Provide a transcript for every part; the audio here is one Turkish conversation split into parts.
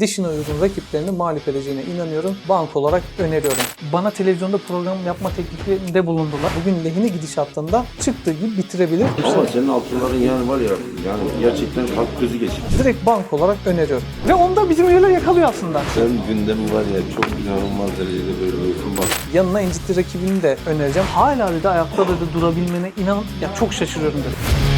dişine uygun rakiplerini mağlup edeceğine inanıyorum. Bank olarak öneriyorum. Bana televizyonda program yapma teklifinde bulundular. Bugün lehine gidişatında çıktığı gibi bitirebilir. Ama senin altınların yani var ya yani gerçekten kalp krizi geçirir. Direkt bank olarak öneriyorum. Ve onda bizim üyeler yakalıyor aslında. Sen gündemi var ya çok inanılmaz derecede böyle uykum var. Yanına incittiği rakibini de önereceğim. Hala dedi ayakta dedi durabilmene inan ya çok şaşırıyorum dedi.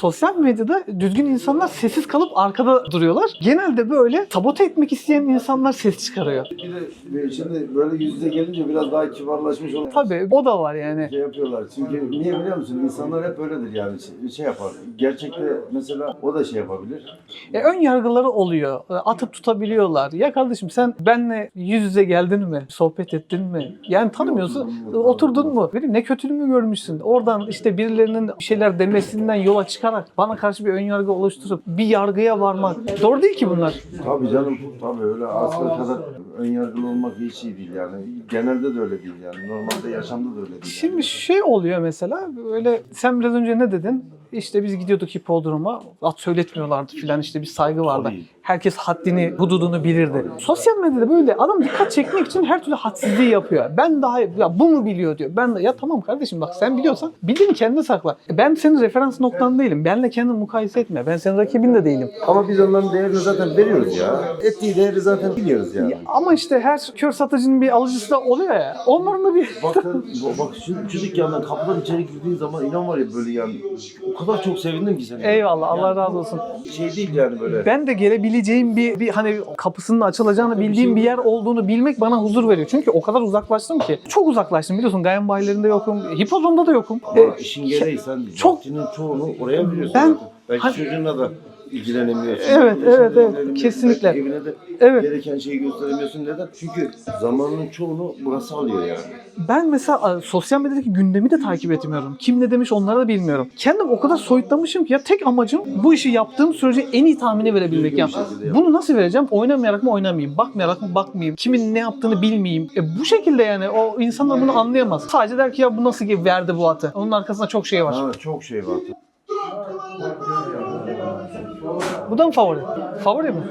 Sosyal medyada düzgün insanlar sessiz kalıp arkada duruyorlar. Genelde böyle sabote etmek isteyen insanlar ses çıkarıyor. Bir de şimdi böyle yüz yüze gelince biraz daha kibarlaşmış oluyor. Tabii o da var yani. Şey yapıyorlar. Çünkü niye biliyor musun? İnsanlar hep öyledir yani. Şey, şey yapar. Gerçekte mesela o da şey yapabilir. E, ön yargıları oluyor. E, Atıp tutabiliyorlar. Ya kardeşim sen benle yüz yüze geldin mi? Sohbet ettin mi? Yani tanımıyorsun. E, Oturdun mu? Benim ne kötülüğümü görmüşsün. Oradan işte birilerinin bir şeyler demesinden yola çıkarak bana karşı bir ön yargı oluşturup bir yargıya varmak. Doğru değil ki bunlar. Tabii canım. Tabii öyle asla kadar ön yargılı olmak hiç iyi değil yani. Genelde de öyle değil yani. Normalde yaşamda da öyle değil. Şimdi şey oluyor mesela böyle sen biraz önce ne dedin? İşte biz gidiyorduk hipodroma. At söyletmiyorlardı filan işte bir saygı vardı. Tabii. Herkes haddini, hududunu bilirdi. Sosyal medyada böyle adam dikkat çekmek için her türlü hadsizliği yapıyor. Ben daha ya bu mu biliyor diyor. Ben de ya tamam kardeşim bak sen biliyorsan bildiğini kendine sakla. E Ben senin referans noktan değilim. Benle kendini mukayese etme. Ben senin rakibin de değilim. Ama biz onların değerini zaten veriyoruz ya. Ettiği değeri zaten biliyoruz yani. Ya ama işte her kör satıcının bir alıcısı da oluyor ya. Onların da bir Bakın bak şu, şu dükkandan kapıdan içeri girdiğin zaman inan var ya böyle yani o kadar çok sevindim ki seni. Eyvallah Allah razı olsun. Şey değil yani böyle. Ben de gelebileceğim bir, bir hani kapısının açılacağını bildiğim bir yer olduğunu bilmek bana huzur veriyor. Çünkü o kadar uzaklaştım ki. Çok uzaklaştım biliyorsun. Gayen bayilerinde yokum. Hipodromda da yokum. E, Ama işin gereği sen çok- çoğunu oraya veriyorsun. Ben- zaten. Belki Hani- çocuğunla da ilgilenemiyorsun. Evet, Eşinle evet, evet. ilgilenemiyorsun. Kesinlikle. Evine de Evet. gereken şeyi gösteremiyorsun. Neden? Çünkü zamanının çoğunu burası alıyor yani. Ben mesela sosyal medyadaki gündemi de takip etmiyorum. Kim ne demiş onları da bilmiyorum. Kendim o kadar soyutlamışım ki ya tek amacım bu işi yaptığım sürece en iyi tahmini verebilmek. Düzgün Ya. bir şekilde yap. Bunu nasıl vereceğim? Oynamayarak mı oynamayayım? Bakmayarak mı bakmayayım? Kimin ne yaptığını bilmeyeyim? E, bu şekilde yani o insanlar bunu anlayamaz. Sadece der ki ya bu nasıl verdi bu atı? Onun arkasında çok şey var. Ha, çok şey var. Bu da mı favori? Favori mi?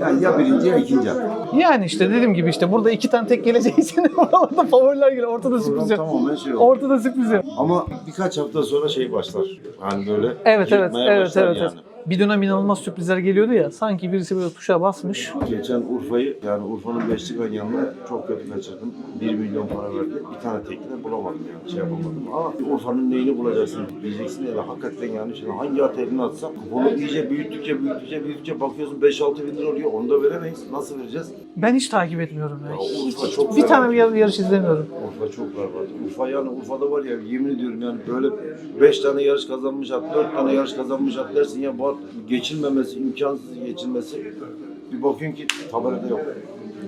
Yani ya birinci ya ikinci. Yani işte dediğim gibi işte burada iki tane tek geleceği için oralarda favoriler geliyor. Ortada sürpriz yok. Tamamen şey oldu. Ortada sürpriz yok. Ama birkaç hafta sonra şey başlar. Hani böyle Evet evet evet başlar evet. yani. evet. Bir dönem inanılmaz sürprizler geliyordu ya. Sanki birisi böyle tuşa basmış. Geçen Urfa'yı yani Urfa'nın beşlik ön yanına çok kötü kaçırdım. 1 milyon para verdi. Bir tane tekne bulamadım yani şey yapamadım. Ama Urfa'nın neyini bulacaksın diyeceksin ya da hakikaten yani şimdi hangi at eline atsak bunu iyice büyüttükçe büyüttükçe büyüttükçe bakıyorsun 5-6 bin lira oluyor onu da veremeyiz. Nasıl vereceğiz? Ben hiç takip etmiyorum ya. Ya Urfa çok bir tane bir yar- yarış izlemiyorum. Urfa çok berbat. Urfa yani Urfa'da var ya yemin ediyorum yani böyle 5 tane yarış kazanmış at, 4 tane yarış kazanmış at dersin ya bu geçilmemesi, imkansız geçilmesi. Bir bakıyorsun ki tabelada yok.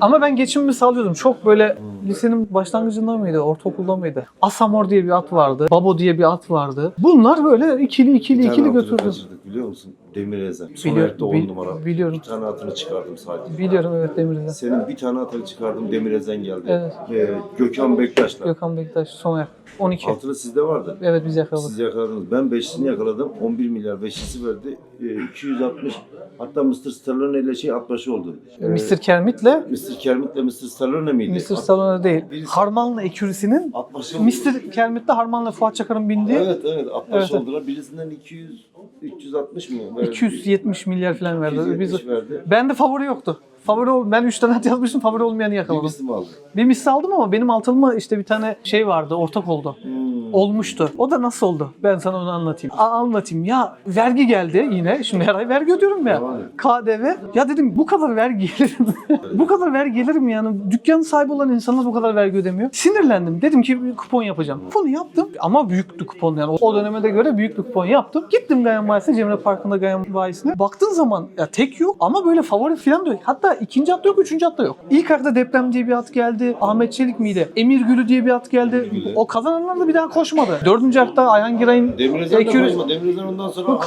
Ama ben geçimimi sağlıyordum. Çok böyle lisenin başlangıcında mıydı, ortaokulda mıydı? Asamor diye bir at vardı. Babo diye bir at vardı. Bunlar böyle ikili ikili Bir tane ikili atını kaçırdık biliyor musun? Demir Ezen. Son Biliyorum, ayakta 10 bil- numara. biliyorum. Bir tane atını çıkardım sadece. Biliyorum evet Demir'den. Senin bir tane atını çıkardım Demir Ezen geldi. Evet. Ee, Gökhan Bektaş'la. Gökhan Bektaş son ayak. 12. Altını sizde vardı. Evet biz yakaladık. Siz yakaladınız. Ben beşlisini yakaladım. 11 milyar beşlisi verdi. Ee, 260 hatta Mr. Stallone ile şey at başı oldu. Ee, Mr. Kermit'le Mr. Kermit'le Mr. Stallone miydi? Mr. At- Stallone değil. Birisi- Harmanlı ekürüsünün At başı Mr. Kermit'le Harmanlı Fuat Çakar'ın bindiği Evet evet at başı Evet. oldular. Birisinden 200 360 mı? verdi? 270 milyar falan verdi. 270 Biz, verdi. ben de favori yoktu. Favori ol, ben 3 tane at yazmıştım favori olmayanı Bir yakaladım. aldı? Bir misli aldım ama benim altılıma işte bir tane şey vardı, ortak oldu. Hmm. Olmuştu. O da nasıl oldu? Ben sana onu anlatayım. A- anlatayım. Ya vergi geldi yine. Şimdi her ay vergi ödüyorum ya. KDV. Ya dedim bu kadar vergi gelir mi? bu kadar vergi gelir mi yani? Dükkan sahibi olan insanlar bu kadar vergi ödemiyor. Sinirlendim. Dedim ki bir kupon yapacağım. Kuponu yaptım ama büyüktü kupon yani. O döneme de göre büyük bir kupon yaptım. Gittim Gayan Bayisi'ne, Cemre Parkı'nda Gayan Bayisi'ne. Baktığın zaman ya tek yok ama böyle favori falan da yok. Hatta ikinci at da yok, üçüncü at da yok. İlk hakta Deprem diye bir at geldi. Ahmet Çelik miydi? Emir Gülü diye bir at geldi. O kazananlar da bir daha koşmadı. Dördüncü ayakta Ayhan Giray'ın Demirözen de Ekürü- koşmadı. Demirözen ondan sonra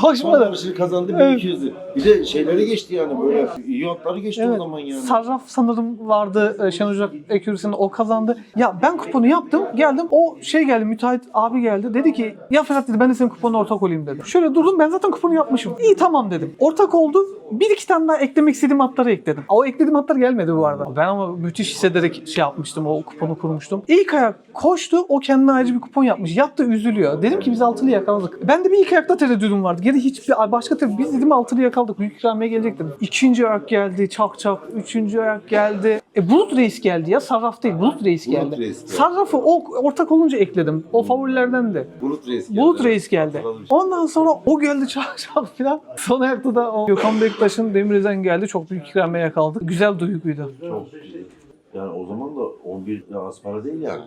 koşmadı. Yarışını kazandı Evet. 1200'ü. Bir de şeyleri geçti yani böyle iyi atları geçti o Evet. zaman yani. Sarraf sanırım vardı e, Şenol Ocak ekürüsünde o kazandı. Ya ben kuponu yaptım geldim o şey geldi müteahhit abi geldi dedi ki ya Ferhat dedi ben de senin kuponuna ortak olayım dedi. Şöyle durdum ben zaten kuponu yapmışım. İyi tamam dedim. Ortak oldu. Bir iki tane daha eklemek istediğim hatları ekledim. O eklediğim hatlar gelmedi bu arada. Ben ama müthiş hissederek şey yapmıştım o kuponu kurmuştum. İlk ayak koştu o kendine ayrıca bir kupon yapmış. Yattı üzülüyor. Dedim ki biz altılı yakaladık. Ben de bir ilk ayakta tereddüdüm vardı. Geri hiçbir başka tabii biz dedim altılı yakaladık. Büyük ikramiye gelecek dedim. İkinci ayak geldi çak çak. Üçüncü ayak geldi. E Bulut Reis geldi ya. Sarraf değil. Bulut Reis Bulut geldi. Reis geldi. Sarrafı o ortak olunca ekledim. O favorilerden de. Bulut Reis geldi. Bulut Reis geldi. Ondan sonra o geldi çak çak filan. Son ayakta da o Gökhan Bektaş'ın Demirözen geldi. Çok büyük ikramiye yakaladık. Güzel duyguydu. Çok. Yani o zaman da 11 ya az para değil yani.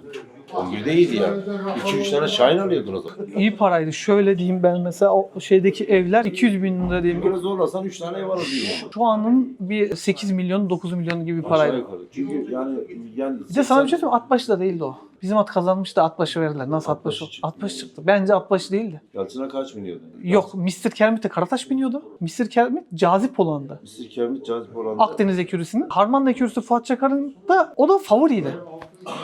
11 değildi yani. 2-3 tane Şahin alıyordun o zaman. İyi paraydı. Şöyle diyeyim ben mesela o şeydeki evler 200 bin lira diyelim. Böyle zorlasan 3 tane ev alırdın yani. Şu anın bir 8 milyon 9 milyon gibi bir Aşağı paraydı. yukarı. Çünkü yani yani Bir de sana bir şey söyleyeyim mi? at başı da değildi o. Bizim at kazanmış da at başı verdiler. Nasıl at başı? At başı çıktı. Bence at başı değildi. Yalçın'a kaç biniyordu? Yok Mr. Kermit'e Karataş biniyordu. Mr. Kermit cazip olandı. Mr. Kermit cazip oranda. Akdeniz ekürüsünün. Harman ekürüsü Fuat Çakar'ın da o da favoriydi.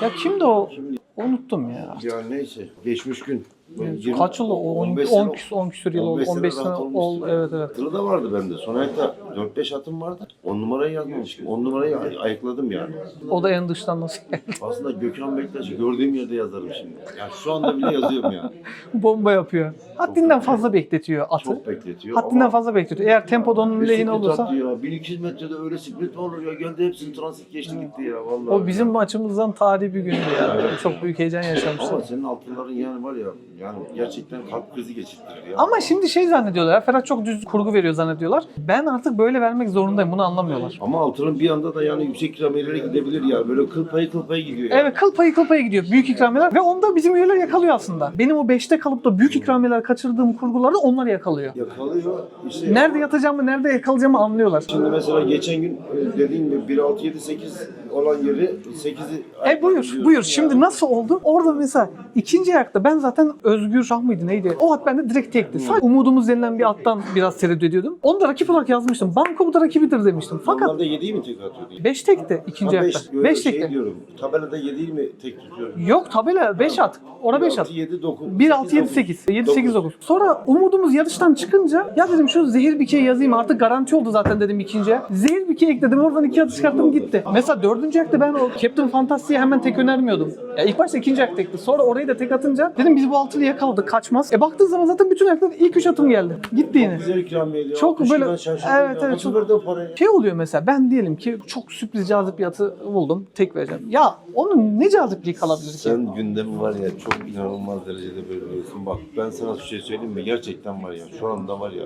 Ya kimdi o? Unuttum ya. Ya neyse geçmiş gün. Yirmi- Kaç yıl? o? 10, 15 10, sene- küsur, 10 küsur yıl oldu. 15 sene 15 sene rahat oldu. Evet evet. Tırı da vardı bende. Son ayakta 4-5 atım vardı. 10 numarayı yazmamışım. 10 numarayı ay- ayıkladım yani. O da en dıştan nasıl geldi? Aslında Gökhan Bektaş'ı gördüğüm yerde yazarım şimdi. Yani şu anda bile yazıyorum yani. Bomba yapıyor. Haddinden fazla bekletiyor atı. Çok bekletiyor Haddinden ama fazla bekletiyor. Eğer tempoda onun bir lehine sprint olursa attı ya. 1200 metrede öyle sprint mi olur ya. Geldi hepsini transit geçti gitti ya vallahi. o bizim maçımızdan tarihi bir gündü ya. Çok büyük heyecan Ama yaşamıştım. senin altınların yani var ya yani gerçekten kalp krizi geçirttirir ya. Ama şimdi şey zannediyorlar. Ferhat çok düz kurgu veriyor zannediyorlar. Ben artık böyle vermek zorundayım. Bunu anlamıyorlar. Ama altının bir anda da yani yüksek kilometrelere gidebilir ya. Böyle kıl payı kıl payı gidiyor ya. Evet kıl payı kıl payı gidiyor. Büyük ikramiyeler. Ve onda bizim üyeler yakalıyor aslında. Benim o 5'te kalıp da büyük ikramiyeler kaçırdığım kurguları onlar yakalıyor. Yakalıyor. İşte Nerede yatacağımı, nerede yakalayacağımı anlıyorlar. Şimdi mesela geçen gün e, dediğim gibi 1 6 7 8 olan yeri 8'i E buyur, buyur. Şimdi nasıl oldu? Orada mesela ikinci ayakta ben zaten Özgür Şah mıydı neydi? O at bende direkt tekti. Sadece umudumuz denilen bir attan biraz tereddüt ediyordum. Onu da rakip olarak yazmıştım. Banko bu da rakibidir demiştim. Fakat Normalde 7'yi mi tek atıyor? 5 tekti ikinci ayakta. 5 şey tekti. diyorum. Tabelada 7'yi mi tek tutuyorum? Yok tabela 5 at. Ora 5 at. 6 7 9 1 6 7 8 7 8 9. Sonra umudumuz yarıştan çıkınca ya dedim şu zehir bikeyi yazayım artık garanti oldu zaten dedim ikinciye. Zehir bikeyi ekledim oradan iki atış çıkarttım gitti. Mesela dördüncü ayakta ben o Captain Fantasy'ye hemen tek önermiyordum. Ya ilk başta ikinci tekti. Sonra orayı da tek atınca dedim biz bu altılıyı yakaladık kaçmaz. E baktığın zaman zaten bütün ayaklar ilk üç atım geldi. Gitti yine. Güzel ikramiye ediyor. Çok böyle- evet, ya. evet, çok- parayı? Şey oluyor mesela ben diyelim ki çok sürpriz cazip bir atı buldum. Tek vereceğim. Ya onun ne cazipliği kalabilir ki? Sen gündemi var ya çok inanılmaz derecede bölüyorsun. Bak ben sana bir şey söyleyeyim mi? Gerçekten var ya şu anda var ya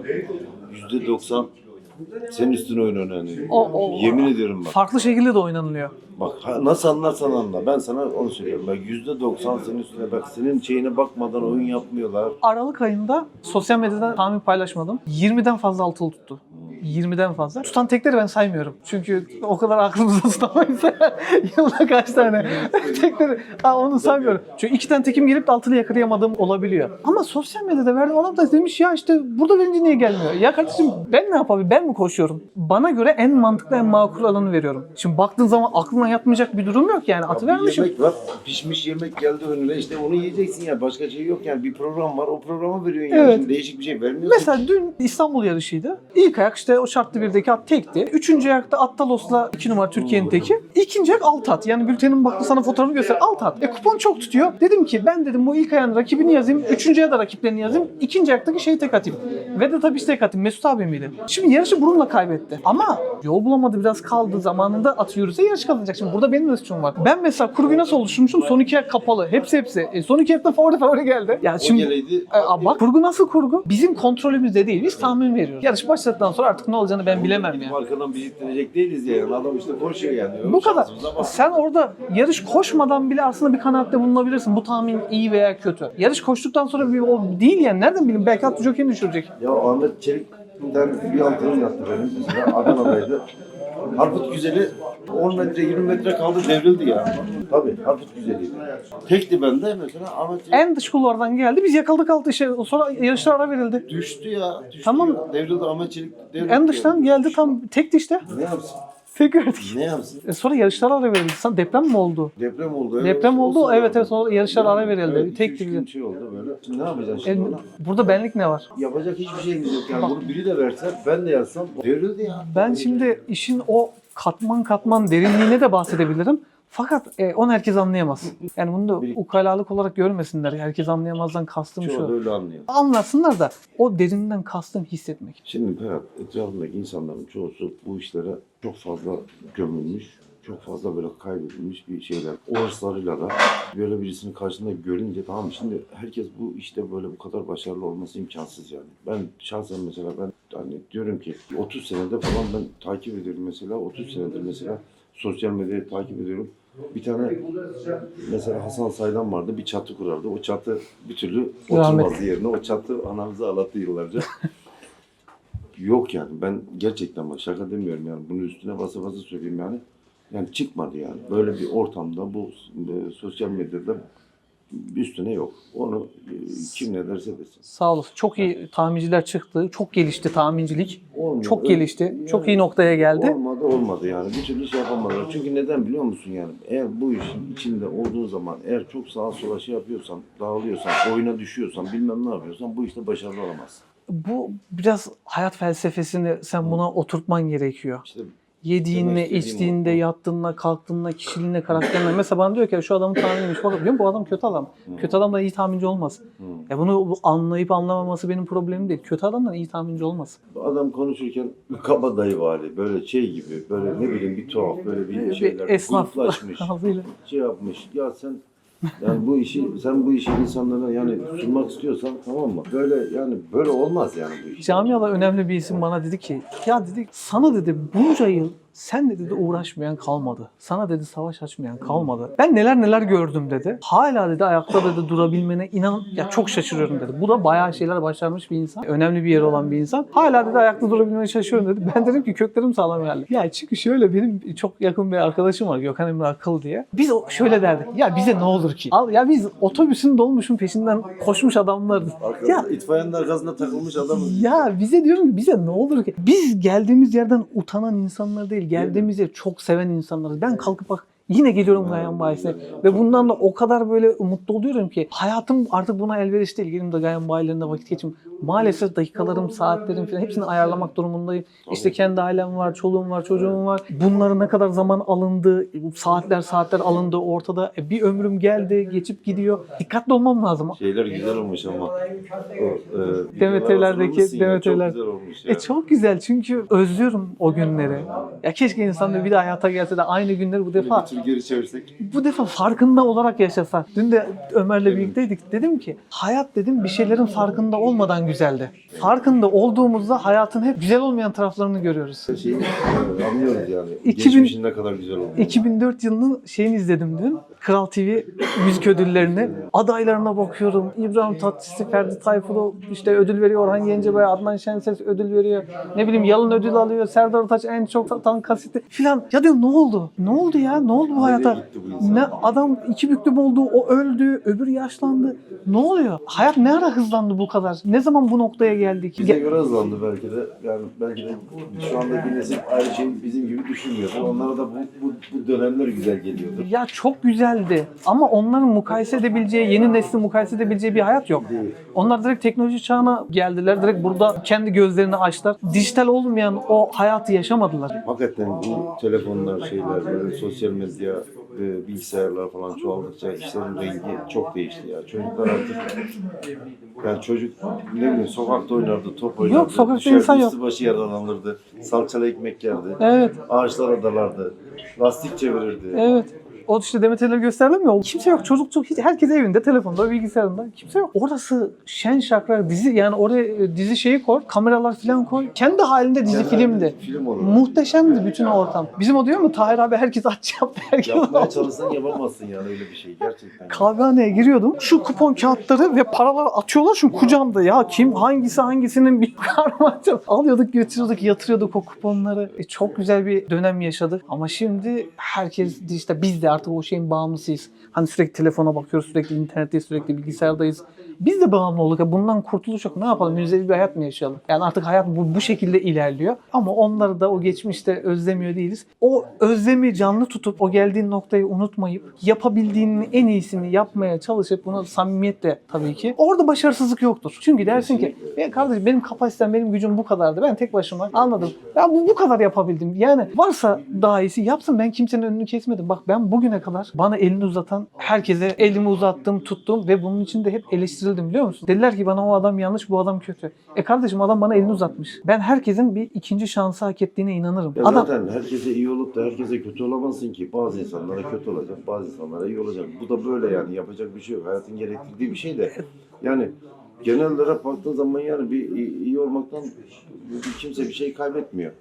yüzde doksan senin üstüne oyun oynanıyor. O- o- Yemin ediyorum bak. Farklı şekilde de oynanılıyor. Bak ha- nasıl anlarsan anla. Ben sana onu söylüyorum. Bak yüzde doksan senin üstüne bak. Senin şeyine bakmadan oyun yapmıyorlar. Aralık ayında sosyal medyadan tahmin paylaşmadım. 20'den fazla altılı tuttu. 20'den fazla. Tutan tekleri ben saymıyorum. Çünkü o kadar aklımızda tutamayız. Yılda kaç tane tekleri. Ha, onu saymıyorum. Çünkü iki tane tekim gelip de altılı yakalayamadığım olabiliyor. Ama sosyal medyada verdim adam da demiş ya işte burada verince niye gelmiyor? Ya kardeşim ben ne yapabilirim? Ben mi koşuyorum? Bana göre en mantıklı en makul alanı veriyorum. Şimdi baktığın zaman aklına yatmayacak bir durum yok yani. Atı vermişim. yemek var. Pişmiş yemek geldi önüne. İşte onu yiyeceksin ya. Başka şey yok yani. Bir program var. O programı veriyorsun yani. Şimdi değişik bir şey vermiyorsun. Mesela dün İstanbul yarışıydı. İlk ayak işte o şartlı birdeki at tekti. Üçüncü ayakta Attalos'la 2 numara Türkiye'nin teki. İkinci ayak alt at. Yani bültenin baktı sana fotoğrafı göster. Alt at. E kupon çok tutuyor. Dedim ki ben dedim bu ilk ayağın rakibini yazayım. Üçüncüye de rakiplerini yazayım. İkinci ayaktaki şeyi tek atayım. Ve de tabii tek atayım. Mesut abi miydi? Şimdi yarışı bununla kaybetti. Ama yol bulamadı biraz kaldı. Zamanında at yürüse yarış kazanacak. Şimdi burada benim de suçum var. Ben mesela kurguyu nasıl oluşturmuşum? Son iki ayak kapalı. Hepsi hepsi. E, son iki ayakta favori favori geldi. Yani O şimdi e, bak kurgu nasıl kurgu? Bizim kontrolümüzde değil. Biz tahmin veriyoruz. Yarış başladıktan sonra artık ne olacağını ben bilemem ya. Arkadan biziklenecek değiliz yani. Adam işte koşuyor yani. Bu kadar. Sen orada yarış koşmadan bile aslında bir kanaatte bulunabilirsin. Bu tahmin iyi veya kötü. Yarış koştuktan sonra bir o değil yani. Nereden bileyim? Belki at jockey'ini düşürecek. Ya Ahmet Çelik'ten bir antrenör yaptı benim Adana'daydı. Harput güzeli 10 metre 20 metre kaldı devrildi ya. Tabii Harput güzeliydi. Tekti bende mesela Ahmet En dış kulvardan geldi. Biz yakaladık altı şey. Sonra yarışlar ara verildi. düştü ya. Düştü Tamam. ya. Devrildi Ahmet Çelik devrildi. En dıştan geldi tam tekti işte. Ne yapsın? Tek verdik. Ne yapsın? E sonra yarışlar ara verildi. Sen deprem mi oldu? Deprem oldu. evet. Deprem oldu. Olsun Evet evet sonra yarışlar ara verildi. Evet, Tek iki, üç gün şey oldu böyle. Şimdi ne yapacaksın E, şimdi ona? burada benlik ne var? Yapacak hiçbir şeyimiz yok yani. Bunu biri de verse ben de yazsam devrildi ya. Ben şimdi işin o katman katman derinliğine de bahsedebilirim. Fakat e, onu herkes anlayamaz. Yani bunu da Bir- ukalalık olarak görmesinler. Herkes anlayamazdan kastım Çoğu da şu. öyle anlıyor. Anlasınlar da o derinden kastım hissetmek. Şimdi Ferhat, etrafındaki insanların çoğusu bu işlere çok fazla gömülmüş, çok fazla böyle kaybedilmiş bir şeyler. O hırslarıyla da böyle birisini karşında görünce tamam şimdi herkes bu işte böyle bu kadar başarılı olması imkansız yani. Ben şahsen mesela ben hani diyorum ki 30 senede falan ben takip ediyorum mesela 30 senedir mesela sosyal medyayı takip ediyorum. Bir tane mesela Hasan Saylan vardı bir çatı kurardı. O çatı bir türlü oturmazdı yerine. O çatı anamızı ağlattı yıllarca. Yok yani ben gerçekten bak şaka demiyorum yani bunu üstüne basa basa söyleyeyim yani. Yani çıkmadı yani. Böyle bir ortamda bu e, sosyal medyada üstüne yok. Onu e, kim ne derse desin. Sağ olasın. Çok iyi tahminciler çıktı. Çok gelişti tahmincilik. Olmuyor. Çok Öyle- gelişti. yani Çok iyi noktaya geldi. Olmadı olmadı yani. Bir türlü şey yapamadılar. Çünkü neden biliyor musun yani? Eğer bu işin içinde olduğun zaman eğer çok sağa sola şey yapıyorsan, dağılıyorsan, oyuna düşüyorsan, bilmem ne yapıyorsan bu işte başarılı olamazsın. Bu biraz hayat felsefesini sen buna oturtman gerekiyor. İşte Yediğinle, Demek içtiğinle, yattığınla, kalktığınla, kişiliğinle, karakterinle. Mesela bana diyor ki şu adamın tahminiymiş. Bak biliyorum bu adam kötü adam. Kötü adam da iyi tahminci olmaz. Ya bunu anlayıp anlamaması benim problemim değil. Kötü adamdan iyi tahminci olmaz. Adam konuşurken kabadayı vali böyle şey gibi böyle ne bileyim bir tuhaf böyle bir Bir şeyler esnaf gruplaşmış ağzıyla. şey yapmış ya sen yani bu işi sen bu işi insanlara yani sunmak istiyorsan tamam mı böyle yani böyle olmaz yani bu iş. Camiada önemli bir isim bana dedi ki ya dedi sana dedi bunca yıl sen de dedi uğraşmayan kalmadı. Sana dedi savaş açmayan kalmadı. Ben neler neler gördüm dedi. Hala dedi ayakta dedi durabilmene inan ya çok şaşırıyorum dedi. Bu da bayağı şeyler başarmış bir insan. Önemli bir yeri olan bir insan. Hala dedi ayakta durabilmene şaşırıyorum dedi. Ben dedim ki köklerim sağlam geldi. Ya çünkü şöyle benim çok yakın bir arkadaşım var Gökhan Emre Akıl diye. Biz şöyle derdik. Ya bize ne olur ki? Al ya biz otobüsün dolmuşun peşinden koşmuş adamlarız. Ya itfaiyenin arkasında takılmış adamız. ya bize diyorum ki bize ne olur ki? Biz geldiğimiz yerden utanan insanlar değil, geldiğimiz yeri çok seven insanlarız. Ben kalkıp bak yine geliyorum Gayan Bayisi'ne ve bundan da o kadar böyle mutlu oluyorum ki hayatım artık buna elverişli değil. Gelin de Gayan Bayilerinde vakit geçim. Maalesef dakikalarım, saatlerim falan hepsini ayarlamak durumundayım. İşte kendi ailem var, çoluğum var, çocuğum var. Bunlara ne kadar zaman alındı, saatler saatler alındı ortada. E, bir ömrüm geldi, geçip gidiyor. Dikkatli olmam lazım. Şeyler güzel olmuş ama. O, e. Çok güzel olmuş ya. E çok güzel çünkü özlüyorum o günleri. Ya keşke insan da bir daha hayata gelse de aynı günleri bu defa Tür geri çevirsek. bu defa farkında olarak yaşasa. Dün de Ömer'le birlikteydik. Dedim ki hayat dedim bir şeylerin farkında olmadan güzeldi. Farkında olduğumuzda hayatın hep güzel olmayan taraflarını görüyoruz. Şeyi e, anlıyoruz yani. 2000 Geçmişin ne kadar güzel olduğunu. 2004 yılının şeyini izledim dün. Kral TV müzik ödüllerini. Adaylarına bakıyorum. İbrahim Tatlıses, Ferdi Tayfur'u işte ödül veriyor. Orhan Gencebay, Adnan Şenses ödül veriyor. Ne bileyim Yalın ödül alıyor. Serdar Ortaç en çok satan kaseti filan. Ya diyorum ne oldu? Ne oldu ya? Ne oldu bu hayata? gitti bu insan? Ne adam iki büklüm oldu, o öldü, öbür yaşlandı. Ne oluyor? Hayat ne ara hızlandı bu kadar? Ne zaman bu noktaya geldik? Bize Ge- göre hızlandı belki de. Yani belki de şu andaki nesil aynı şey bizim gibi düşünmüyordur. Onlara da bu, bu, bu dönemler güzel geliyordur. Ya çok güzeldi ama onların mukayese edebileceği, yeni neslin mukayese edebileceği bir hayat yok. Değil. Onlar direkt teknoloji çağına geldiler. Direkt burada kendi gözlerini açtılar. Dijital olmayan o hayatı yaşamadılar. Hakikaten bu telefonlar, şeyler, böyle sosyal medya, e, bilgisayarlar falan çoğaldıkça işlerin rengi çok değişti ya. Çocuklar artık yani çocuk ne bileyim sokakta oynardı, top oynardı. Yok, sokakta düşerdi, insan yok. başı yerden alırdı. Salçalı ekmek yerdi. Evet, Ağaçlara dalardı. Lastik çevirirdi. evet. O işte Demet Evleri gösterdim ya. Kimse yok. Çocuk çok hiç herkes evinde, telefonda, bilgisayarında. Kimse yok. Orası şen şakrak dizi yani oraya e, dizi şeyi koy, kameralar falan koy. Kendi halinde dizi filmdi. Film olur. Muhteşemdi bütün o ortam. Bizim o diyor mu Tahir abi herkes aç yaptı. Herkes Yapmaya çalışsan yapamazsın yani öyle bir şey gerçekten. Kahvehaneye giriyordum. Şu kupon kağıtları ve paralar atıyorlar şu kucağımda ya. Kim hangisi hangisinin bir karmaca. Alıyorduk götürüyorduk yatırıyorduk o kuponları. E, çok güzel bir dönem yaşadık. Ama şimdi herkes işte biz de artık o şeyin bağımlısıyız. Hani sürekli telefona bakıyoruz, sürekli internetteyiz, sürekli bilgisayardayız. Biz de bağımlı olduk. Ya Bundan kurtuluş yok. Ne yapalım? Müzevi bir hayat mı yaşayalım? Yani artık hayat bu, bu şekilde ilerliyor. Ama onları da o geçmişte özlemiyor değiliz. O özlemi canlı tutup o geldiğin noktayı unutmayıp yapabildiğinin en iyisini yapmaya çalışıp bunu samimiyetle tabii ki. Orada başarısızlık yoktur. Çünkü dersin ki ya kardeşim benim kapasitem, benim gücüm bu kadardı. Ben tek başıma anladım. Ben bu, bu kadar yapabildim. Yani varsa daha iyisi yapsın. Ben kimsenin önünü kesmedim. Bak ben bugüne kadar bana elini uzatan herkese elimi uzattım, tuttum ve bunun için de hep eleştirildim biliyor musun? Dediler ki bana o adam yanlış, bu adam kötü. E kardeşim adam bana elini uzatmış. Ben herkesin bir ikinci şansı hak ettiğine inanırım. Ya Adam zaten herkese iyi olup da herkese kötü olamazsın ki. Bazı insanlara kötü olacak, bazı insanlara iyi olacak. Bu da böyle yani yapacak bir şey yok. Hayatın gerektirdiği bir şey de. Yani genel olarak baktığın zaman yani bir iyi, olmaktan kimse bir şey kaybetmiyor.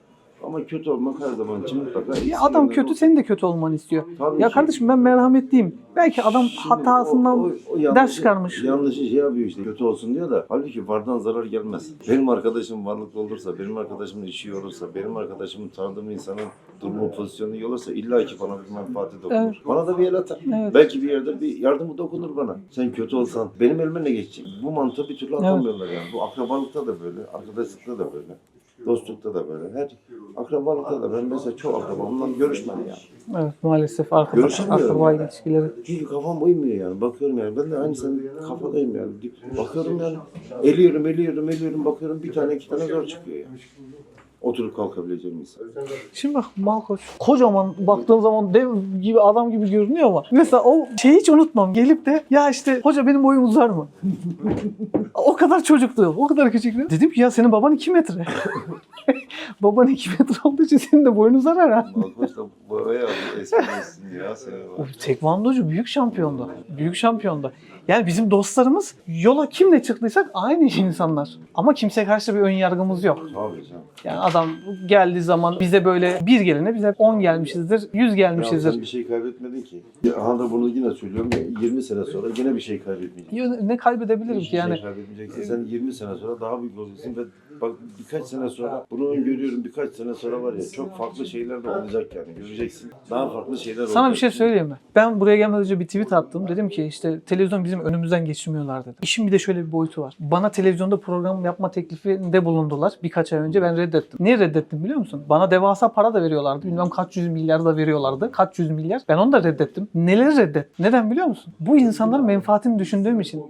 Ama kötü olmak her zaman için mutlaka ya adam kötü senin de kötü olmanı istiyor. Tabii Ya ki. kardeşim ben merhametliyim. Belki adam Şimdi hatasından o- o- o yanlışı- ders çıkarmış. Yanlışı şey yapıyor işte kötü olsun diyor da halbuki vardan zarar gelmez. Benim arkadaşım varlıklı olursa, benim arkadaşımın işi iyi olursa, benim arkadaşımın tanıdığım insanın durumu pozisyonu iyi olursa illa ki bana bir menfaati dokunur. Evet. Bana da bir el atar. Evet. Belki bir yerde bir yardımı dokunur bana. Sen kötü olsan benim elime ne geçecek? Bu mantığı bir türlü atamıyorlar yani. Bu akrabalıkta da böyle, arkadaşlıkta da böyle. Dostlukta da böyle. Her akrabalıkta da ben mesela çok akrabamla görüşmem yani. Evet maalesef arkadaş, Görüşemiyorum akraba yani. ilişkileri. Çünkü kafam uymuyor yani. Bakıyorum yani. Ben de aynı senin kafadayım yani. Bakıyorum yani. Eliyorum, eliyorum, eliyorum. Bakıyorum bir tane iki tane zor çıkıyor yani. Oturup kalkabileceğim insan. Şimdi bak Malkoç kocaman baktığın zaman dev gibi adam gibi görünüyor ama mesela o şeyi hiç unutmam. Gelip de ya işte hoca benim boyum uzar mı? o kadar çocuktu. O kadar küçüktü. Dedim ki ya senin baban 2 metre. baban 2 metre olduğu için senin de bayağı bir esprisin ya seni O tekvandocu büyük şampiyondu. Büyük şampiyondu. Yani bizim dostlarımız yola kimle çıktıysak aynı insanlar. Ama kimseye karşı bir ön yargımız yok. Tabii canım. Yani adam geldiği zaman bize böyle bir gelene bize 10 gelmişizdir, 100 Ya sen gelmişizdir. bir şey kaybetmedin ki. Ya, aha da bunu yine söylüyorum. ya, 20 sene sonra yine bir şey kaybetmeyeceksin. Ya Ne kaybedebilirim Hiçbir ki yani? şey kaybetmeyeceksin. Sen 20 sene sonra daha büyük olacaksın ve bak birkaç sene sonra bunu öngörüyorum birkaç sene sonra var ya çok farklı şeyler de olacak yani göreceksin. Daha farklı şeyler olacak. Sana bir şey söyleyeyim mi? Ben buraya gelmeden önce bir tweet attım. Dedim ki işte televizyon bizim önümüzden geçirmiyorlar dedim. İşin bir de şöyle bir boyutu var. Bana televizyonda program yapma teklifinde bulundular birkaç ay önce. Ben reddettim. Niye reddettim biliyor musun? Bana devasa para da veriyorlardı. Bilmem kaç yüz milyar da veriyorlardı. Kaç yüz milyar. Ben onu da reddettim. Neleri reddet? Neden biliyor musun? Bu insanların menfaatini düşündüğüm için.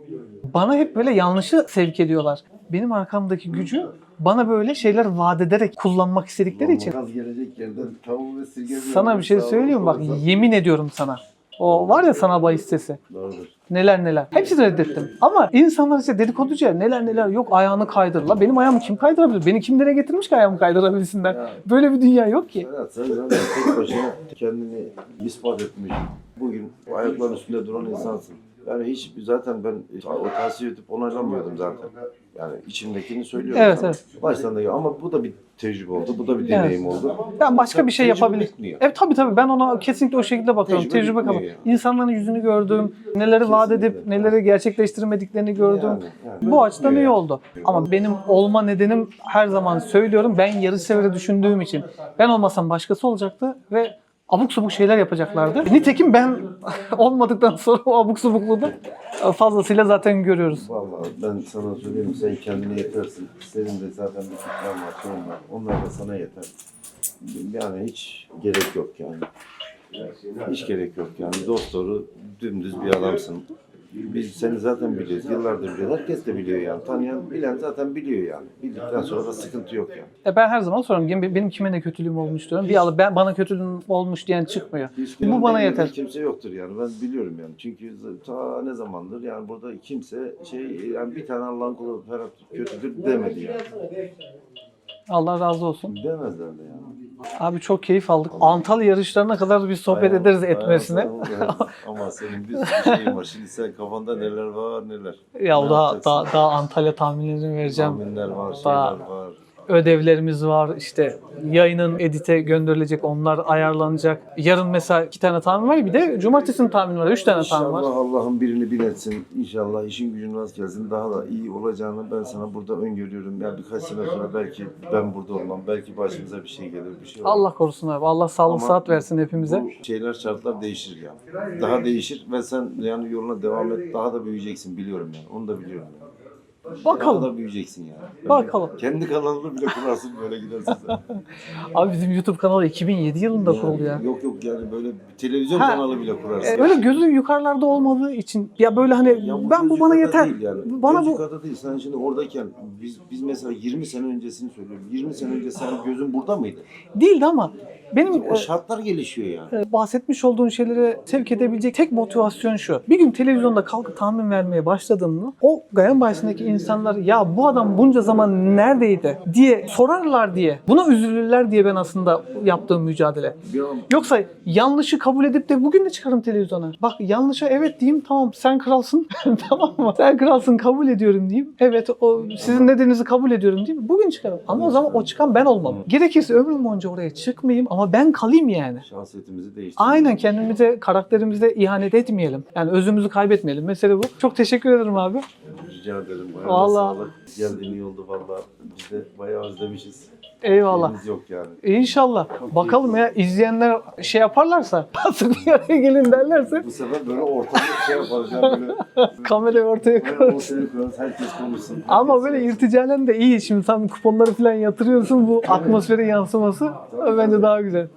Bana hep böyle yanlışı sevk ediyorlar. Benim arkamdaki gücü bana böyle şeyler vaat ederek kullanmak istedikleri için. Gaz gelecek yerden tavuğu ve sirke Sana bir şey söyleyeyim? Bak yemin ediyorum sana. O var ya sana bahis sitesi. Doğrudur. Neler neler. Hepsini reddettim. Ama insanlar işte dedikoducu ya neler neler yok ayağını kaydır. La benim ayağımı kim kaydırabilir? Beni kim nereye getirmiş ki ayağımı kaydırabilsinler? Ya. Böyle bir dünya yok ki. Ferhat sen zaten tek başına kendini ispat etmiş. Bugün ayakların üstünde duran insansın. Yani hiç zaten ben o tavsiye edip onaylamıyordum zaten. Yani içimdekini söylüyorum Evet, evet. Baştan da ama bu da bir tecrübe oldu. Bu da bir Evet. deneyim oldu. Ben başka bir şey Tecrübe yapabilirim. bitmiyor. Evet tabii tabii ben ona kesinlikle o şekilde bakıyorum. Tecrübe Tecrübe bitmiyor yani. İnsanların yüzünü gördüm. Neleri vaat edip Kesinlikle. neleri gerçekleştirmediklerini gördüm. Yani, yani. Bu açıdan iyi oldu. Ama benim olma nedenim her zaman söylüyorum ben yarış severi düşündüğüm için. Ben olmasam başkası olacaktı ve abuk subuk şeyler yapacaklardı. Nitekim ben olmadıktan sonra o abuk subukluğu da fazlasıyla zaten görüyoruz. Vallahi ben sana söyleyeyim sen kendine yetersin. Senin de zaten bir fikrin var, şeyin var. Onlar da sana yeter. Yani hiç gerek yok yani. Hiç gerek yok yani. Dost doğru dümdüz bir adamsın. Biz seni zaten biliyoruz. Yıllardır biliyoruz. Herkes de biliyor yani. Tanıyan, bilen zaten biliyor yani. Bildikten sonra da sıkıntı yok yani. E ben her zaman soruyorum benim, kime ne kötülüğüm olmuş diyorum. Bir alıp ben bana kötülüğüm olmuş diyen çıkmıyor. Hiç Bu bana yeter. Kimse yoktur yani. Ben biliyorum yani. Çünkü ta ne zamandır yani burada kimse şey yani bir tane Allah'ın kulu Ferhat kötüdür demedi yani. Allah razı olsun. Demezler de yani. Abi çok keyif aldık. Antalya yarışlarına kadar bir sohbet Bayağı- ederiz bayağı etmesine. evet. Ama senin bir sürü şeyin var. Şimdi sen kafanda neler var neler. Ya Ne daha, daha, daha Antalya tahminlerini vereceğim. Tahminler var, şeyler Daha- var. Ödevlerimiz var. İşte yayının edite gönderilecek, onlar ayarlanacak. Yarın mesela iki tane tahmin var. Bir de cumartesinin tahmini var. Üç tane tahmin İnşallah var. Allah'ın birini bin etsin. İnşallah işin gücün rast gelsin. Daha da iyi olacağını ben sana burada öngörüyorum. Ya birkaç sene sonra belki ben burada olmam. Belki başımıza bir şey gelir, bir şey olur. Allah korusun abi. Allah sağlık Ama saat versin hepimize. Bu şeyler şartlar değişir yani. Daha değişir ve sen yani yoluna devam et. Daha da büyüyeceksin biliyorum yani. Onu da biliyorum yani. Bakalım. da büyüyeceksin yani. Bakalım. Kendi kanalını bile kurarsın böyle gidersin sen. Abi bizim YouTube kanalı 2007 yılında kuruldu ya. Yok yok yani böyle bir televizyon Ha. kanalı bile kurarsın. E, Öyle gözü yukarılarda olmadığı için ya böyle hani Ya bu ben bu bana yeter. Yani. Bana göz bu yukarıda değil. Sen şimdi oradayken biz biz mesela 20 sene öncesini söylüyorum. 20 sene önce sen gözün burada mıydı? değildi ama benim O e, şartlar gelişiyor yani. e, bahsetmiş olduğun şeylere sevk edebilecek tek motivasyon şu. Bir gün televizyonda kalkıp tahmin vermeye başladığımda o gayan bahçesindeki insanlar ya bu adam bunca zaman neredeydi diye sorarlar diye buna üzülürler diye ben aslında yaptığım mücadele. Yoksa yanlışı kabul edip de bugün de çıkarım televizyona. Bak yanlışa evet diyeyim tamam sen kralsın tamam mı? Sen kralsın kabul ediyorum diyeyim. Evet o sizin dediğinizi kabul ediyorum diyeyim. Bugün çıkarım. Ama o zaman o çıkan ben olmam. Gerekirse ömrüm boyunca oraya çıkmayayım ama ben kalayım yani. şahsiyetimizi değiştirdik. Aynen kendimize, karakterimize ihanet etmeyelim. Yani özümüzü kaybetmeyelim. Mesele bu. Çok teşekkür ederim abi. Rica ederim. Vallahi. sağlık. Geldiğin iyi oldu valla. Biz de bayağı özlemişiz. Eyvallah. Yerimiz yok yani. İnşallah. Bakalım ya izleyenler şey yaparlarsa, sık bir araya gelin derlerse Bu sefer böyle ortamda şey yaparız ya böyle. kamerayı ortaya Böyle koyarız. ortaya koyarız. Herkes konuşsun. Ama Herkes böyle irticalen de iyi. Şimdi sen kuponları falan yatırıyorsun. Bu atmosfere yansıması bence daha güzel.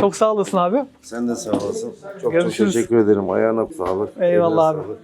Çok sağ olasın abi. Sen de sağ olasın. Çok Görüşürüz. çok teşekkür ederim. Ayağına sağlık. Eyvallah eline abi. sağlık.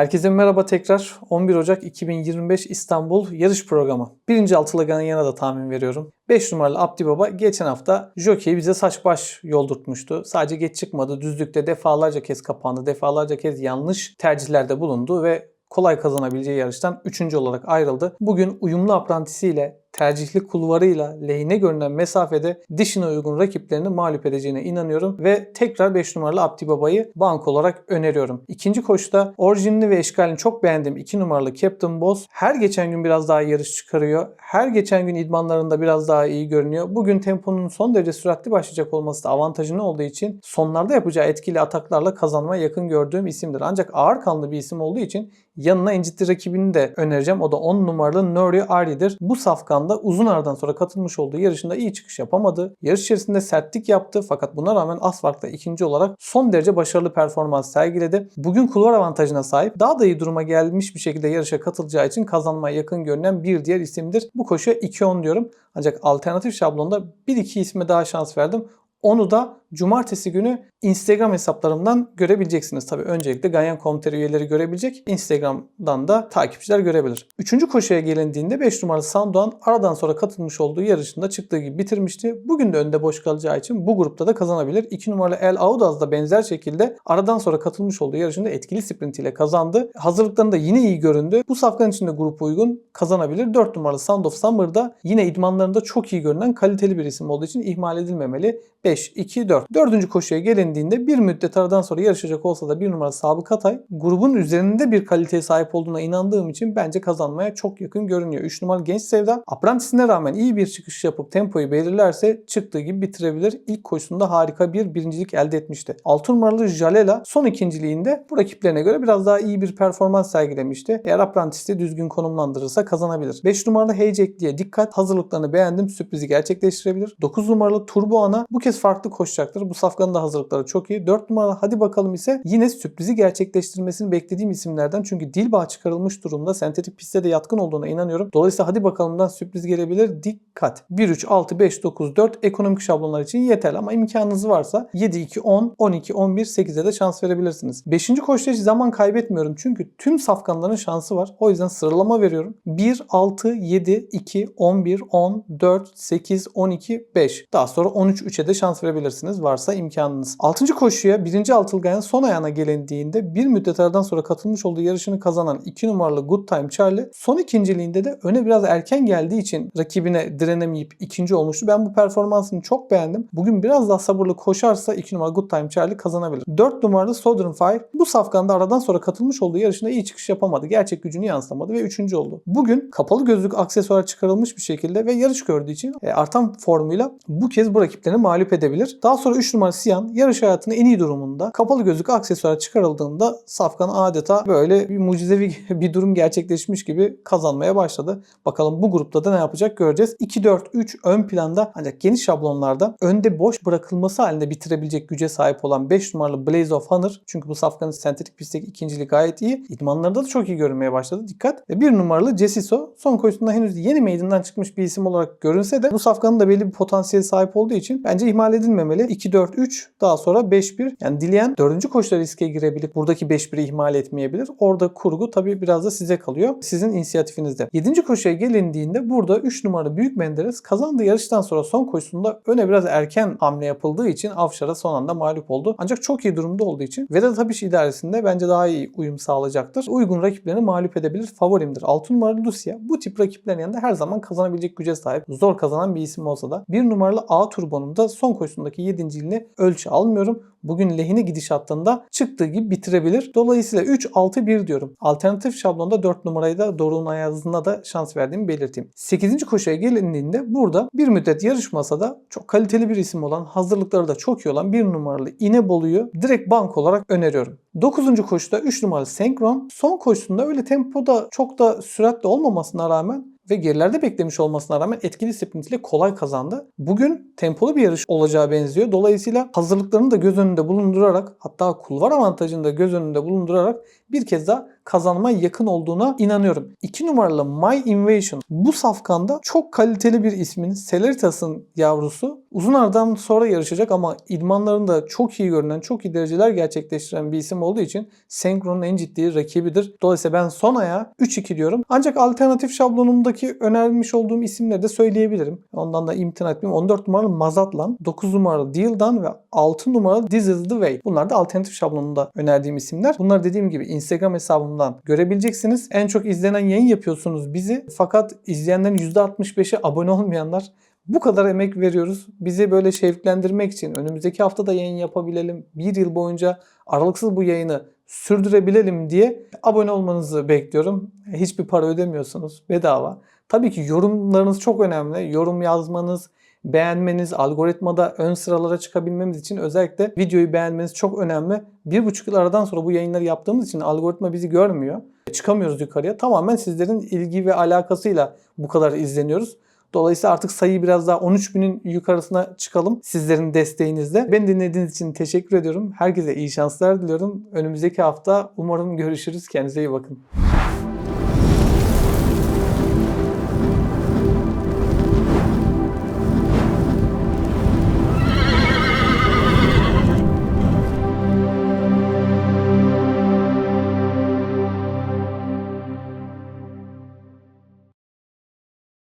Herkese merhaba tekrar. 11 Ocak 2025 İstanbul yarış programı. Birinci altılaganın yana da tahmin veriyorum. 5 numaralı Abdi Baba geçen hafta jockey bize saç baş yoldurtmuştu. Sadece geç çıkmadı. Düzlükte defalarca kez kapandı. Defalarca kez yanlış tercihlerde bulundu ve kolay kazanabileceği yarıştan 3. olarak ayrıldı. Bugün uyumlu aprantisiyle tercihli kulvarıyla lehine görünen mesafede dişine uygun rakiplerini mağlup edeceğine inanıyorum ve tekrar 5 numaralı Abdi Baba'yı bank olarak öneriyorum. İkinci koşuda orijinli ve eşkalini çok beğendiğim 2 numaralı Captain Boss her geçen gün biraz daha yarış çıkarıyor. Her geçen gün idmanlarında biraz daha iyi görünüyor. Bugün temponun son derece süratli başlayacak olması da avantajını olduğu için sonlarda yapacağı etkili ataklarla kazanmaya yakın gördüğüm isimdir. Ancak ağır kanlı bir isim olduğu için yanına incitli rakibini de önereceğim. O da 10 numaralı Nuri Ari'dir. Bu safkanda uzun aradan sonra katılmış olduğu yarışında iyi çıkış yapamadı. Yarış içerisinde sertlik yaptı fakat buna rağmen az ikinci olarak son derece başarılı performans sergiledi. Bugün kulvar avantajına sahip daha da iyi duruma gelmiş bir şekilde yarışa katılacağı için kazanmaya yakın görünen bir diğer isimdir. Bu koşuya 2-10 diyorum. Ancak alternatif şablonda 1-2 isme daha şans verdim. Onu da cumartesi günü Instagram hesaplarımdan görebileceksiniz. Tabii öncelikle Ganyan Komiteri üyeleri görebilecek. Instagram'dan da takipçiler görebilir. Üçüncü koşuya gelindiğinde 5 numaralı Sandoğan aradan sonra katılmış olduğu yarışında çıktığı gibi bitirmişti. Bugün de önde boş kalacağı için bu grupta da kazanabilir. 2 numaralı El Audaz da benzer şekilde aradan sonra katılmış olduğu yarışında etkili sprintiyle kazandı. Hazırlıklarında yine iyi göründü. Bu safkanın içinde grup uygun kazanabilir. 4 numaralı Sound of Summer'da yine idmanlarında çok iyi görünen kaliteli bir isim olduğu için ihmal edilmemeli. 5, 2, 4. Dördüncü koşuya gelindiğinde bir müddet aradan sonra yarışacak olsa da bir numara Sabık Atay grubun üzerinde bir kaliteye sahip olduğuna inandığım için bence kazanmaya çok yakın görünüyor. 3 numaralı Genç Sevda aprantisine rağmen iyi bir çıkış yapıp tempoyu belirlerse çıktığı gibi bitirebilir. İlk koşusunda harika bir birincilik elde etmişti. 6 numaralı Jalela son ikinciliğinde bu rakiplerine göre biraz daha iyi bir performans sergilemişti. Eğer aprantisi düzgün konumlandırırsa kazanabilir. 5 numaralı Heycek diye dikkat hazırlıklarını beğendim. Sürprizi gerçekleştirebilir. 9 numaralı Turbo Ana bu kez farklı koşacaktır. Bu safkanın da hazırlıkları şansları çok iyi. 4 numara hadi bakalım ise yine sürprizi gerçekleştirmesini beklediğim isimlerden. Çünkü Dilbağ çıkarılmış durumda. Sentetik piste de yatkın olduğuna inanıyorum. Dolayısıyla hadi bakalımdan sürpriz gelebilir. Dikkat. 1, 3, 6, 5, 9, 4 ekonomik şablonlar için yeterli ama imkanınız varsa 7, 2, 10, 12, 11, 8'e de şans verebilirsiniz. 5. koşuda hiç zaman kaybetmiyorum. Çünkü tüm safkanların şansı var. O yüzden sıralama veriyorum. 1, 6, 7, 2, 11, 10, 4, 8, 12, 5. Daha sonra 13, 3'e de şans verebilirsiniz varsa imkanınız. 6. koşuya 1. Altılgay'ın son ayağına gelindiğinde bir müddet aradan sonra katılmış olduğu yarışını kazanan 2 numaralı Good Time Charlie son ikinciliğinde de öne biraz erken geldiği için rakibine direnemeyip ikinci olmuştu. Ben bu performansını çok beğendim. Bugün biraz daha sabırlı koşarsa 2 numaralı Good Time Charlie kazanabilir. 4 numaralı Southern Fire bu safkanda aradan sonra katılmış olduğu yarışında iyi çıkış yapamadı. Gerçek gücünü yansıtamadı ve 3. oldu. Bugün kapalı gözlük aksesuar çıkarılmış bir şekilde ve yarış gördüğü için e, artan formuyla bu kez bu rakiplerini mağlup edebilir. Daha sonra 3 numaralı Siyan yarış hayatının en iyi durumunda kapalı gözlük aksesuar çıkarıldığında Safkan adeta böyle bir mucizevi bir durum gerçekleşmiş gibi kazanmaya başladı. Bakalım bu grupta da ne yapacak göreceğiz. 2-4-3 ön planda ancak geniş şablonlarda önde boş bırakılması halinde bitirebilecek güce sahip olan 5 numaralı Blaze of Honor. Çünkü bu Safkan'ın sentetik pistteki ikinciliği gayet iyi. İdmanlarda da çok iyi görünmeye başladı. Dikkat. Ve 1 numaralı Jessiso son koşusunda henüz yeni meydandan çıkmış bir isim olarak görünse de bu Safkan'ın da belli bir potansiyeli sahip olduğu için bence ihmal edilmemeli. 2-4-3 daha sonra 5-1 yani dileyen 4. koşuda riske girebilip buradaki 5-1'i ihmal etmeyebilir. Orada kurgu tabii biraz da size kalıyor. Sizin inisiyatifinizde. 7. koşuya gelindiğinde burada 3 numaralı Büyük Menderes kazandığı yarıştan sonra son koşusunda öne biraz erken hamle yapıldığı için Avşar'a son anda mağlup oldu. Ancak çok iyi durumda olduğu için Vedat Habiş idaresinde bence daha iyi uyum sağlayacaktır. Uygun rakiplerini mağlup edebilir. Favorimdir. 6 numaralı Lucia bu tip rakiplerin yanında her zaman kazanabilecek güce sahip. Zor kazanan bir isim olsa da. 1 numaralı A Turbo'nun da son koşusundaki 7. ilini ölçü almıyorum bugün lehine gidiş hattında çıktığı gibi bitirebilir. Dolayısıyla 3-6-1 diyorum. Alternatif şablonda 4 numarayı da Doruk'un Ayazı'na da şans verdiğimi belirteyim. 8. koşuya gelindiğinde burada bir müddet yarışmasa da çok kaliteli bir isim olan, hazırlıkları da çok iyi olan bir numaralı İnebolu'yu direkt bank olarak öneriyorum. 9. koşuda 3 numaralı Senkron son koşusunda öyle tempoda çok da süratli olmamasına rağmen ve gerilerde beklemiş olmasına rağmen etkili sprint ile kolay kazandı. Bugün tempolu bir yarış olacağı benziyor. Dolayısıyla hazırlıklarını da göz önünde bulundurarak hatta kulvar avantajını da göz önünde bulundurarak bir kez daha kazanmaya yakın olduğuna inanıyorum. 2 numaralı My Invasion bu safkanda çok kaliteli bir ismin Celeritas'ın yavrusu. Uzun aradan sonra yarışacak ama idmanlarında çok iyi görünen, çok iyi dereceler gerçekleştiren bir isim olduğu için Senkron'un en ciddi rakibidir. Dolayısıyla ben son aya 3-2 diyorum. Ancak alternatif şablonumdaki önermiş olduğum isimleri de söyleyebilirim. Ondan da imtina etmeyeyim. 14 numaralı Mazatlan, 9 numaralı Deal'dan ve 6 numaralı This is the Way. Bunlar da alternatif şablonunda önerdiğim isimler. Bunlar dediğim gibi Instagram hesabımdan görebileceksiniz. En çok izlenen yayın yapıyorsunuz bizi. Fakat izleyenlerin %65'i abone olmayanlar. Bu kadar emek veriyoruz. Bizi böyle şevklendirmek için önümüzdeki hafta da yayın yapabilelim. Bir yıl boyunca aralıksız bu yayını sürdürebilelim diye abone olmanızı bekliyorum. Hiçbir para ödemiyorsunuz. Bedava. Tabii ki yorumlarınız çok önemli. Yorum yazmanız, beğenmeniz, algoritmada ön sıralara çıkabilmemiz için özellikle videoyu beğenmeniz çok önemli. Bir buçuk yıl aradan sonra bu yayınları yaptığımız için algoritma bizi görmüyor. Çıkamıyoruz yukarıya. Tamamen sizlerin ilgi ve alakasıyla bu kadar izleniyoruz. Dolayısıyla artık sayıyı biraz daha 13 binin yukarısına çıkalım sizlerin desteğinizle. Beni dinlediğiniz için teşekkür ediyorum. Herkese iyi şanslar diliyorum. Önümüzdeki hafta umarım görüşürüz. Kendinize iyi bakın.